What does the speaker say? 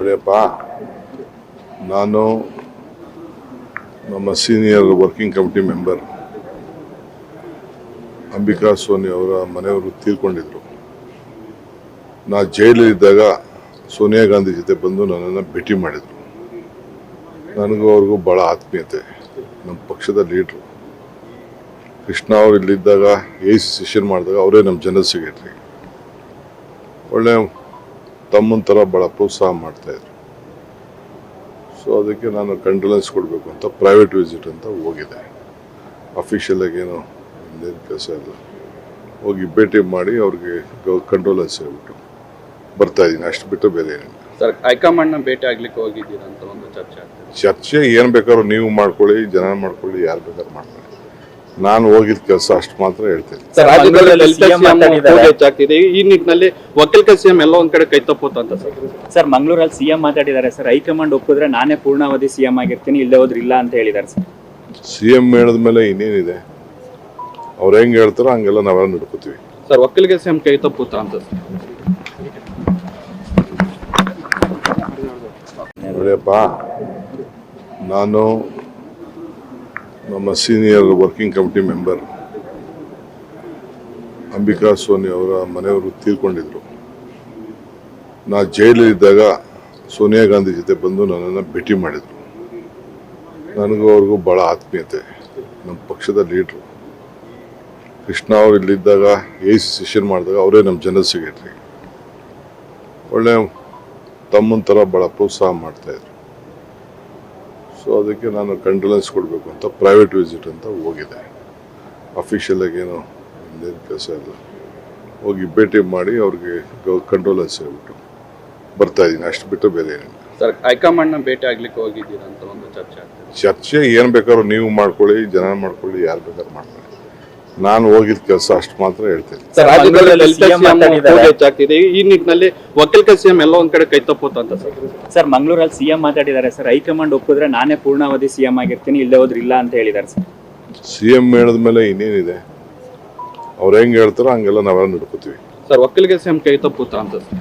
ನೋಡಿಯಪ್ಪ ನಾನು ನಮ್ಮ senior working committee member Ambika Soni ಅವರ ಮನೆಯವರು ತೀರ್ಕೊಂಡಿದ್ರು. ನಾ ಜೈಲಲ್ಲಿದ್ದಾಗ ಸೋನಿಯಾ ಗಾಂಧಿ ಜೊತೆ ಬಂದು ನನ್ನನ್ನು ಭೇಟಿ ಮಾಡಿದರು. ನನಗೂ ಅವ್ರಿಗೂ ಭಾಳ ಆತ್ಮೀಯತೆ. ನಮ್ಮ ಪಕ್ಷದ ಲೀಡ್ರು ಕೃಷ್ಣ ಅವರು ಇಲ್ಲಿದ್ದಾಗ ಎ ಸಿ ಸೆಷನ್ ಮಾಡಿದಾಗ ಅವರೇ ನಮ್ಮ ಜನರಲ್ ಸೆಕ್ರೆಟ್ರಿ ಒಳ್ಳೆ ತಮ್ಮನ ಥರ ಭಾಳ ಪ್ರೋತ್ಸಾಹ ಮಾಡ್ತಾಯಿದ್ರು ಸೊ ಅದಕ್ಕೆ ನಾನು ಕಂಡೋಲೆನ್ಸ್ ಕೊಡಬೇಕು ಅಂತ ಪ್ರೈವೇಟ್ ವಿಸಿಟ್ ಅಂತ ಹೋಗಿದ್ದೆ ಅಫಿಷಿಯಲ್ ಆಗಿ ಏನೋ ಇನ್ನೇನು ಕೆಲಸ ಇಲ್ಲ ಹೋಗಿ ಭೇಟಿ ಮಾಡಿ ಅವ್ರಿಗೆ ಕಂಡೋಲೆನ್ಸ್ ಹೇಳ್ಬಿಟ್ಟು ಬರ್ತಾ ಇದ್ದೀನಿ. ಅಷ್ಟು ಬಿಟ್ಟು ಬೇರೆ ಏನಿಲ್ಲ. ಸರ್ ಹೈಕಮಾಂಡ್ನ ಭೇಟಿ ಆಗ್ಲಿಕ್ಕೆ ಹೋಗಿದ್ದೀರಾ ಅಂತ ಒಂದು ಚರ್ಚೆ ಚರ್ಚೆ ಏನು ಬೇಕಾದ್ರೂ ನೀವು ಮಾಡ್ಕೊಳ್ಳಿ ಜನ ಮಾಡ್ಕೊಳ್ಳಿ ಯಾರು ಬೇಕಾದ್ರೂ ಮಾಡ್ಕೊಳ್ಳಿ. ನಾನು ಹೋಗಿದ್ದ ಕೆಲಸ ಅಷ್ಟು ಮಾತ್ರ ಹೇಳ್ತೀನಿ. ಹೆಚ್ಚಾಗ್ತಿದೆ ಈ ನಿಟ್ಟಿನಲ್ಲಿ ಒಕ್ಕಲಿಗ ಸಿಎಂ ಎಲ್ಲ ಒಂದ್ ಕಡೆ ಕೈ ತಪ್ಪುತ್ತಂತ ಸರ್? ಸರ್ ಮಂಗಳೂರಲ್ಲಿ ಸಿಎಂ ಮಾತಾಡಿದ್ದಾರೆ ಸರ್. ಹೈಕಮಾಂಡ್ ಒಪ್ಪಿದ್ರೆ ನಾನೇ ಪೂರ್ಣಾವಧಿ ಸಿಎಂ ಆಗಿರ್ತೀನಿ ಇಲ್ಲೇ ಹೋದ್ರೆ ಇಲ್ಲ ಅಂತ ಹೇಳಿದ್ದಾರೆ ಸರ್. ಸಿಎಂ ಹೇಳಿದ ಮೇಲೆ ಇನ್ನೇನಿದೆ? ಅವ್ರು ಹೆಂಗ್ ಹೇಳ್ತಾರೋ ಹಂಗೆಲ್ಲ ನಾವೆಲ್ಲ ನಡ್ಕೋತೀವಿ. ಸರ್ ಒಕ್ಕಲಿಗ ಸಿಎಂ ಕೈ ತಪ್ಪುತ್ತ ಅಂತ ನೋಡಿಯಪ್ಪ ನಾನು ನಮ್ಮ senior working committee member Ambika Soni ಅವರ ಮನೆಯವರು ತೀರ್ಕೊಂಡಿದ್ರು. ನಾ ಜೈಲಲ್ಲಿದ್ದಾಗ ಸೋನಿಯಾ ಗಾಂಧಿ ಜೊತೆ ಬಂದು ನನ್ನನ್ನು ಭೇಟಿ ಮಾಡಿದರು. ನನಗೂ ಅವ್ರಿಗೂ ಭಾಳ ಆತ್ಮೀಯತೆ. ನಮ್ಮ ಪಕ್ಷದ ಲೀಡ್ರು ಕೃಷ್ಣ ಅವರು ಇಲ್ಲಿದ್ದಾಗ ಎ ಸಿ ಸೆಷನ್ ಮಾಡಿದಾಗ ಅವರೇ ನಮ್ಮ ಜನರಲ್ ಸೆಕ್ರೆಟ್ರಿ ಒಳ್ಳೆ ತಮ್ಮನ ಥರ ಭಾಳ ಪ್ರೋತ್ಸಾಹ ಮಾಡ್ತಾಯಿದ್ರು ಸೊ ಅದಕ್ಕೆ ನಾನು ಕಂಡೋಲೆನ್ಸ್ ಕೊಡಬೇಕು ಅಂತ ಪ್ರೈವೇಟ್ ವಿಸಿಟ್ ಅಂತ ಹೋಗಿದ್ದೆ ಅಫಿಷಿಯಲ್ ಆಗಿ ಏನೋ ಇನ್ನೇನು ಕೆಲಸ ಇಲ್ಲ ಹೋಗಿ ಭೇಟಿ ಮಾಡಿ ಅವ್ರಿಗೆ ಕಂಡೋಲೆನ್ಸ್ ಹೇಳ್ಬಿಟ್ಟು ಬರ್ತಾ ಇದ್ದೀನಿ. ಅಷ್ಟು ಬಿಟ್ಟು ಬೇರೆ ಏನಿಲ್ಲ. ಸರ್ ಹೈಕಮಾಂಡ್ನ ಭೇಟಿ ಆಗ್ಲಿಕ್ಕೆ ಹೋಗಿದ್ದೀರಾ ಅಂತ ಒಂದು ಚರ್ಚೆ ಆಗ್ತಿದೆ. ಚರ್ಚೆ ಏನು ಬೇಕಾದ್ರೂ ನೀವು ಮಾಡ್ಕೊಳ್ಳಿ ಜನ ಮಾಡ್ಕೊಳ್ಳಿ ಯಾರು ಬೇಕಾದ್ರೂ ಮಾಡ್ಕೊಳ್ಳಿ. ನಾನು ಹೋಗಿದ್ದ ಕೆಲಸ ಅಷ್ಟು ಮಾತ್ರ ಹೇಳ್ತೀನಿ. ಈ ನಿಟ್ಟಿನಲ್ಲಿ ಒಕ್ಕಲಿಗ ಸಿಎಂ ಎಲ್ಲ ಒಂದ್ ಕಡೆ ಕೈ ಅಂತ ಸರ್? ಸರ್ ಮಂಗಳೂರಲ್ಲಿ ಸಿಎಂ ಮಾತಾಡಿದ್ದಾರೆ ಸರ್. ಹೈಕಮಾಂಡ್ ಒಪ್ಪಿದ್ರೆ ನಾನೇ ಪೂರ್ಣಾವಧಿ ಸಿಎಂ ಆಗಿರ್ತೀನಿ ಇಲ್ಲೇ ಹೋದ್ರೆ ಇಲ್ಲ ಅಂತ ಹೇಳಿದ್ದಾರೆ ಸರ್. ಸಿಎಂ ಹೇಳಿದ ಮೇಲೆ ಇನ್ನೇನಿದೆ? ಅವ್ರು ಹೆಂಗ್ ಹೇಳ್ತಾರೋ ಹಂಗೆಲ್ಲ ನಾವೆಲ್ಲ ನಡ್ಕೋತೀವಿ. ಸರ್ ಒಕ್ಕಲಿಗ ಸಿಎಂ ಕೈ ತಪ್ಪುತ್ತ ಅಂತ ಸರ್?